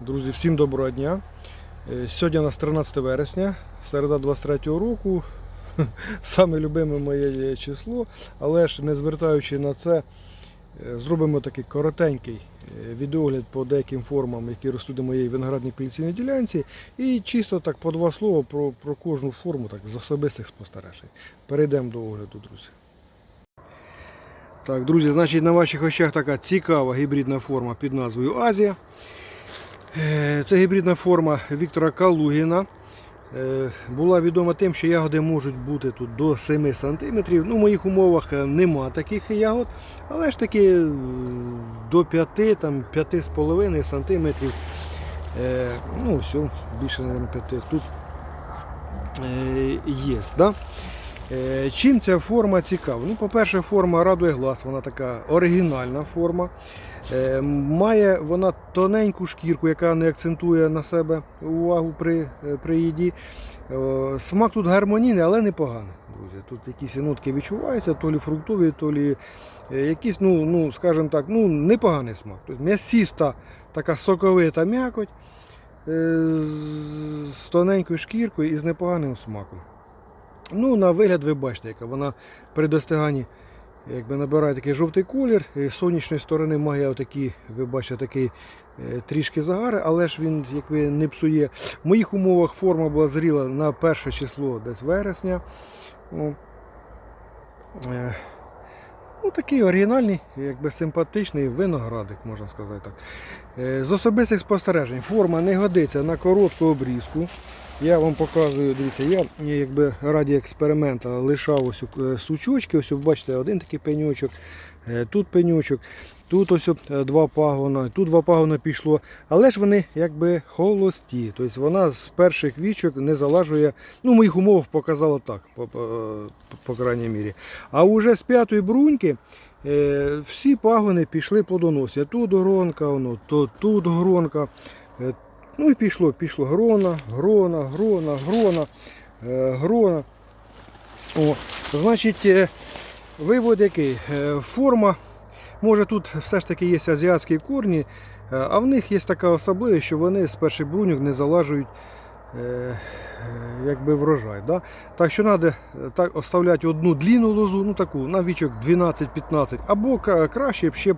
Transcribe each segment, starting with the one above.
Друзі, всім доброго дня. Е, Сьогодні у нас 13 вересня, середа 23 року. Саме любиме моє число, але ж не звертаючи на це, е, зробимо такий коротенький е, відеогляд по деяким формам, які ростуть на моїй виноградній поліційній ділянці. І чисто так по два слова про, про кожну форму так, з особистих спостережень. Перейдемо до огляду, друзі. Так, друзі, значить на ваших очах така цікава гібридна форма під назвою Азія. Е, Це гібридна форма Віктора Калугіна. Е, Була відома тим, що ягоди можуть бути тут до 7 см. Ну, в моїх умовах е, нема таких ягод, але ж таки до 5-5,5 см. Ну, все, більше, мабуть, 5 тут є. Да? Е, Чим ця форма цікава? Ну, по-перше, форма радує глаз, вона така оригінальна форма. Е, Має вона тоненьку шкірку, яка не акцентує на себе увагу при, е, при їді. Смак тут гармонійний, але непоганий. Друзі. Тут якісь нотки відчуваються, то лі фруктові, то лі якісь, ну, ну, скажімо так, ну, непоганий смак. Тобто м'ясіста, така соковита м'якоть з тоненькою шкіркою і з непоганим смаком. Ну, на вигляд ви бачите, яка вона при достиганні якби набирає такий жовтий колір. З сонячної сторони має отакі, ви бачите, такий е, трішки загари, але ж він якби не псує. В моїх умовах форма була зріла на перше число десь вересня. Е, Ну, такий оригінальний, якби симпатичний виноградик, можна сказати так. Е, З особистих спостережень форма не годиться на коротку обрізку. Я вам показую, дивіться, я якби раді експеримента лишав ось е, сучочки. Ось бачите, один такий пеньочок, е, тут пеньочок, тут ось е, два пагона, тут два пагона пішло. Але ж вони якби холості. Тобто вона з перших вічок не залажує. Ну, моїх умовах показало так, по, по, по крайній мірі. А вже з п'ятої бруньки. Всі пагони пішли плодоносі. Тут гронка, воно, то тут гронка. Ну і пішло, пішло грона, грона, грона, грона, е, грона. О, значить, е, вивод який? Е, Форма, може тут все ж таки є азіатські корні, а в них є така особливість, що вони з перших бруньок не залажують якби врожай. Да? Так що треба так, оставляти одну длінну лозу, ну таку, на вічок 12-15, або краще б ще б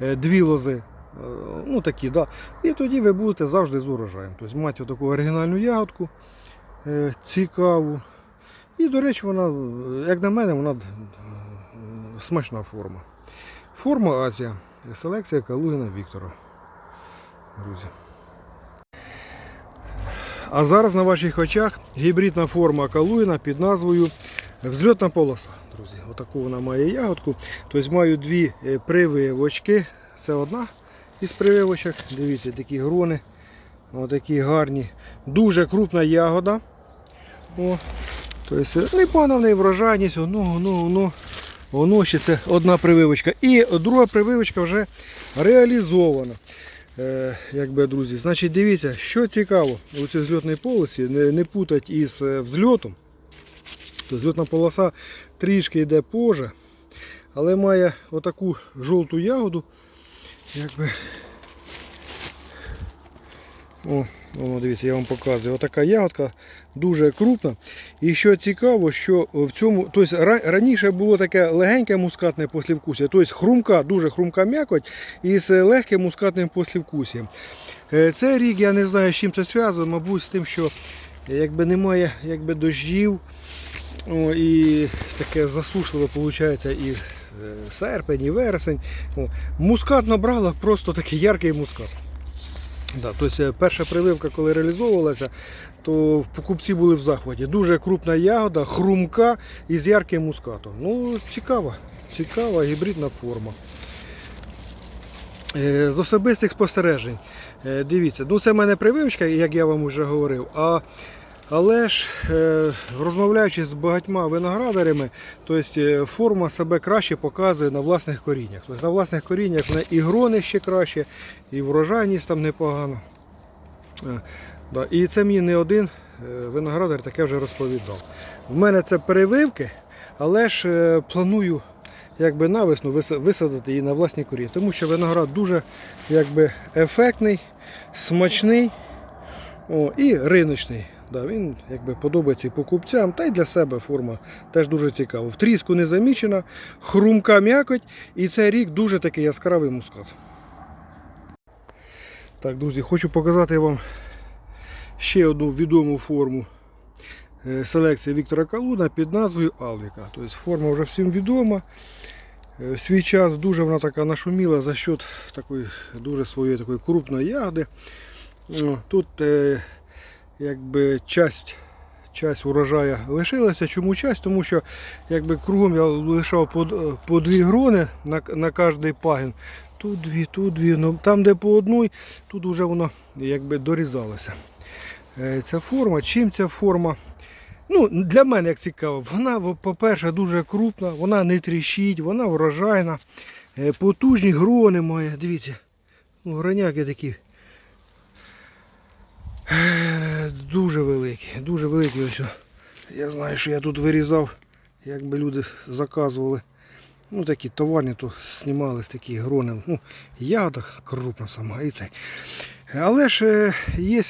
дві лози. Е, Ну такі, да. І тоді ви будете завжди з урожаєм. Тобто мати таку оригінальну ягодку е, цікаву. І, до речі, вона, як на мене, вона е, смачна форма. Форма Азія. Селекція Калугіна Віктора. Друзі. А зараз на ваших очах гібридна форма Калугіна під назвою Взльотна полоса. Друзі, отаку вона має ягодку. Тобто маю дві прививочки. Це одна із прививочок. Дивіться, такі грони. Отакі гарні. Дуже крупна ягода. О, тобто непогана в неї врожайність. Воно, воно, воно. Воно ще це одна прививочка. І друга прививочка вже реалізована. Е, якби, друзі. Значить, дивіться, що цікаво у цій взльотній полосі, не, не путать із е, взльотом. То зльотна полоса трішки йде позже, але має отаку жовту ягоду. Якби. О, воно, дивіться, я вам показую. Отака ягодка дуже крупна. І що цікаво, що в цьому, тобто ра- раніше було таке легеньке мускатне послівкусія, тобто хрумка, дуже хрумка м'якоть із легким мускатним послівкусієм. Е, Цей рік я не знаю, з чим це зв'язано, мабуть, з тим, що якби немає якби, дождів. І таке засушливе виходить і е, серпень, і вересень. Мускат набрала просто такий яркий мускат. Да, тобто е, перша прививка, коли реалізовувалася, то покупці були в захваті. Дуже крупна ягода, хрумка і з ярким мускатом. Ну, цікава, цікава гібридна форма. Е, З особистих спостережень. Дивіться, ну це в мене прививочка, як я вам вже говорив. А, але ж е, розмовляючи з багатьма виноградарями, тобто е, форма себе краще показує на власних коріннях. Тобто на власних коріннях вона і грони ще краще, і врожайність там непогана. Е, І це мені не один виноградар таке вже розповідав. В мене це перевивки, але ж планую якби навесну висадити її на власні коріння. Тому що виноград дуже якби, ефектний, смачний о, і риночний. Да, він якби подобається і покупцям, та й для себе форма теж дуже цікава. В тріску не замічена, хрумка м'якоть, і цей рік дуже такий яскравий мускат. Так, друзі, хочу показати вам ще одну відому форму е, селекції Віктора Калуна під назвою Алвіка. Тобто форма вже всім відома. Е, В свій час дуже вона така нашуміла за счет такої дуже своєї такої крупної ягоди. Тут е, якби часть, часть урожаю лишилася. Чому часть? Тому що якби кругом я лишав по, по дві грони на, на кожний пагін. Тут дві, тут дві. Ну, там, де по одній, тут вже воно якби дорізалося. Е, Ця форма, чим ця форма? Ну, для мене як цікаво, вона, по-перше, дуже крупна, вона не тріщить, вона врожайна, е, потужні грони має. Дивіться, ну, гроняки такі. Е, Дуже великі, дуже великі ось. Я знаю, що я тут вирізав, якби люди заказували. Ну такі товарні, то знімались такі грони. Ну, ягода крупна сама і цей. Але ж е, є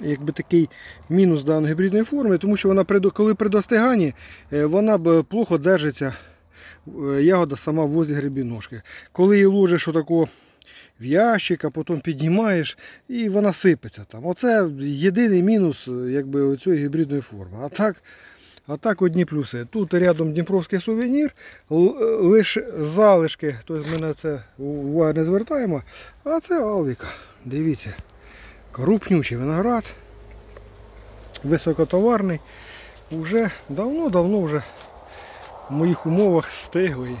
якби такий мінус даної гібридної форми, тому що вона коли при достиганні, е, вона б плохо держиться е, ягода сама в возі грибіножки. Коли її ложиш отако в ящик, а потім піднімаєш і вона сипеться там. Оце єдиний мінус якби, цієї гібридної форми. А так, а так одні плюси. Тут рядом Дніпровський сувенір, лише залишки, тобто ми на це уваги не звертаємо. А це Алвіка. Дивіться. Крупнючий виноград. Високотоварний. Уже давно-давно вже в моїх умовах стиглий.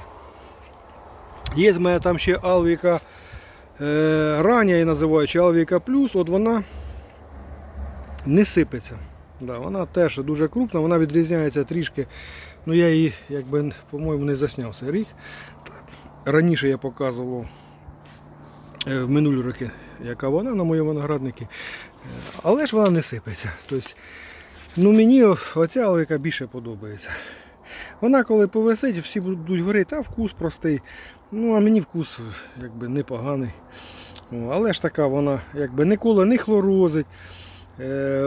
Є в мене там ще Алвіка рання її називають, чи Алвіка Плюс, от вона не сипеться. Да, вона теж дуже крупна, вона відрізняється трішки. Ну я її, якби, по-моєму, не засняв цей рік. Раніше я показував е, в минулі роки, яка вона на моєму винограднику. Е, Але ж вона не сипеться. Тобто, ну мені оця алвіка більше подобається. Вона коли повисить, всі будуть говорити, а вкус простий. Ну, а мені вкус якби непоганий. Але ж така вона якби ніколи не хлорозить, е,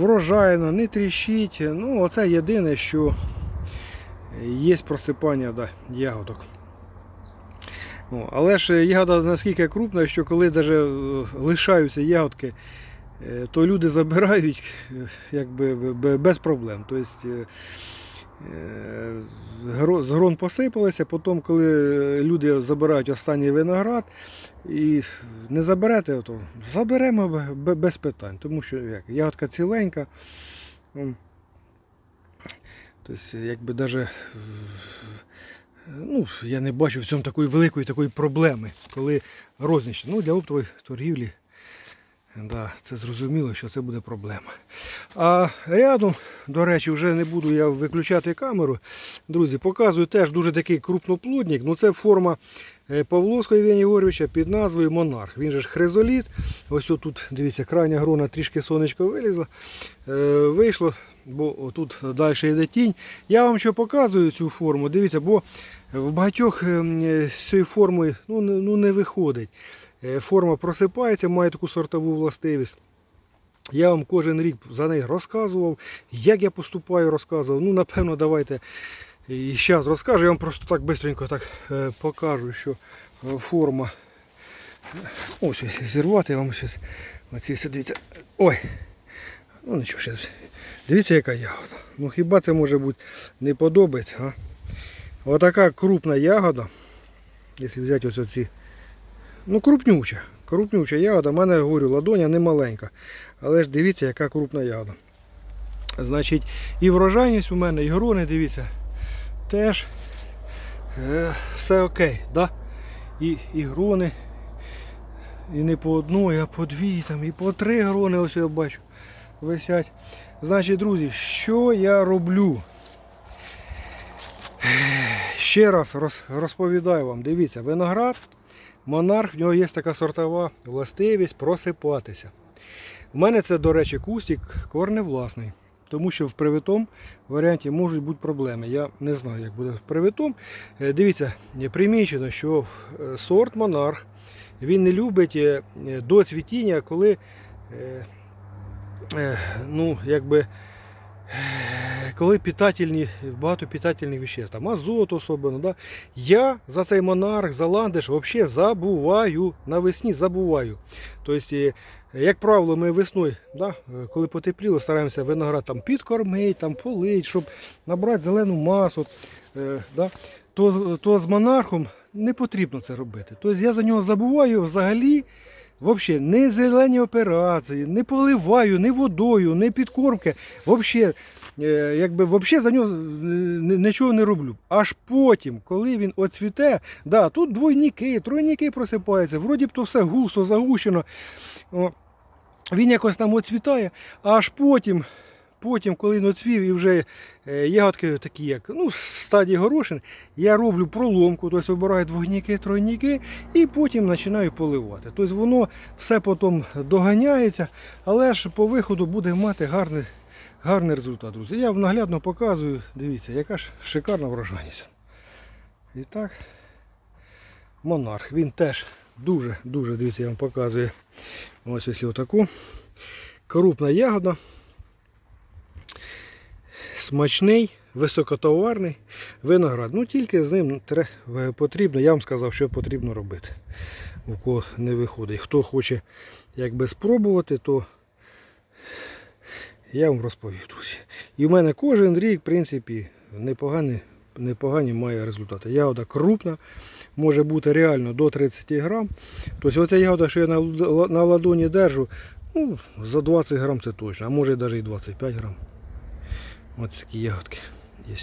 врожайна, не тріщить. Ну, оце єдине, що є просипання да, ягодок. Але ж ягода наскільки крупна, що коли навіть лишаються ягодки, е, то люди забирають е, якби, без проблем. Тобто, е, е, з грон посипалися, потім, коли люди забирають останній виноград і не заберете, то заберемо без питань, тому що як, ягодка ціленька. Тобто, якби даже, ну, я не бачу в цьому такої великої такої проблеми, коли рознічні. Ну, для оптової торгівлі, да, це зрозуміло, що це буде проблема. А рядом, до речі, вже не буду я виключати камеру. Друзі, показую теж дуже такий крупноплодник. Ну, це форма е, Павловського Євгенія Єгоровича під назвою Монарх. Він же ж хризоліт. Ось тут, дивіться, крайня грона трішки сонечко вилізла. Е, вийшло, бо тут далі йде тінь. Я вам що показую цю форму, дивіться, бо в багатьох ем, е, з цієї форми ну, ну, не виходить. Е, Форма просипається, має таку сортову властивість. Я вам кожен рік за неї розказував, як я поступаю, розказував. Ну, напевно, давайте і зараз розкажу. Я вам просто так швидко так е, покажу, що е, форма. Ось ось зірвати, я вам щось оці сидиться. Ой! Ну нічого, щас. Дивіться, яка ягода. Ну хіба це може бути не подобається, а? Отака крупна ягода. Якщо взяти ось оці. Ну, крупнюча. Крупнюча ягода. У мене говорю, ладоня не маленька. Але ж дивіться, яка крупна ягода. Значить, і врожайність у мене, і грони, дивіться, теж е, все окей. Да? І, і грони. І не по одній, а по дві, там, і по три грони, ось я бачу, висять. Значить, друзі, що я роблю? Ще раз розповідаю вам, дивіться, виноград, монарх, в нього є така сортова властивість просипатися. У мене це, до речі, кустик корневласний. Тому що в привитому варіанті можуть бути проблеми. Я не знаю, як буде в привитому. Е, Дивіться, е, примічено, що е, сорт монарх він не любить до цвітіння, коли ну, якби, коли питательні, багато питательних веществ, там азот особливо. Да? Я за цей монарх, за ландиш взагалі забуваю. Навесні забуваю. Тобто, як правило, ми весною, да, е, коли потепліло, стараємося виноград там підкормити, там полить, щоб набрати зелену масу. Е, да, то, то з монархом не потрібно це робити. Тобто я за нього забуваю взагалі. Взагалі, не зелені операції, не поливаю, не водою, не підкормки. Взагалі, якби взагалі за нього е, нічого не роблю. Аж потім, коли він оцвіте, да, тут двойники, тройники просипаються, вроді б то все густо, загущено. Він якось там оцвітає, аж потім, потім, коли він оцвів і вже е, ягодки такі, як ну, стадії горошин, я роблю проломку, тобто вибираю двойники, тройники і потім починаю поливати. Тобто воно все потім доганяється, але ж по виходу буде мати гарний, гарний результат, друзі. Я вам наглядно показую, дивіться, яка ж шикарна врожайність. І так, монарх, він теж дуже-дуже, дивіться, я вам показую. Ось ось отаку. Крупна ягода. Смачний, високотоварний виноград. Ну тільки з ним потрібно, я вам сказав, що потрібно робити. У кого не виходить. Хто хоче якби спробувати, то я вам розповів, друзі. І в мене кожен рік, в принципі, непогані, непогані має результати. Ягода крупна, може бути реально до 30 грам. Тобто оця ягода, що я на, на ладоні держу, ну, за 20 грам це точно, а може навіть і 25 грам. Ось такі ягодки є.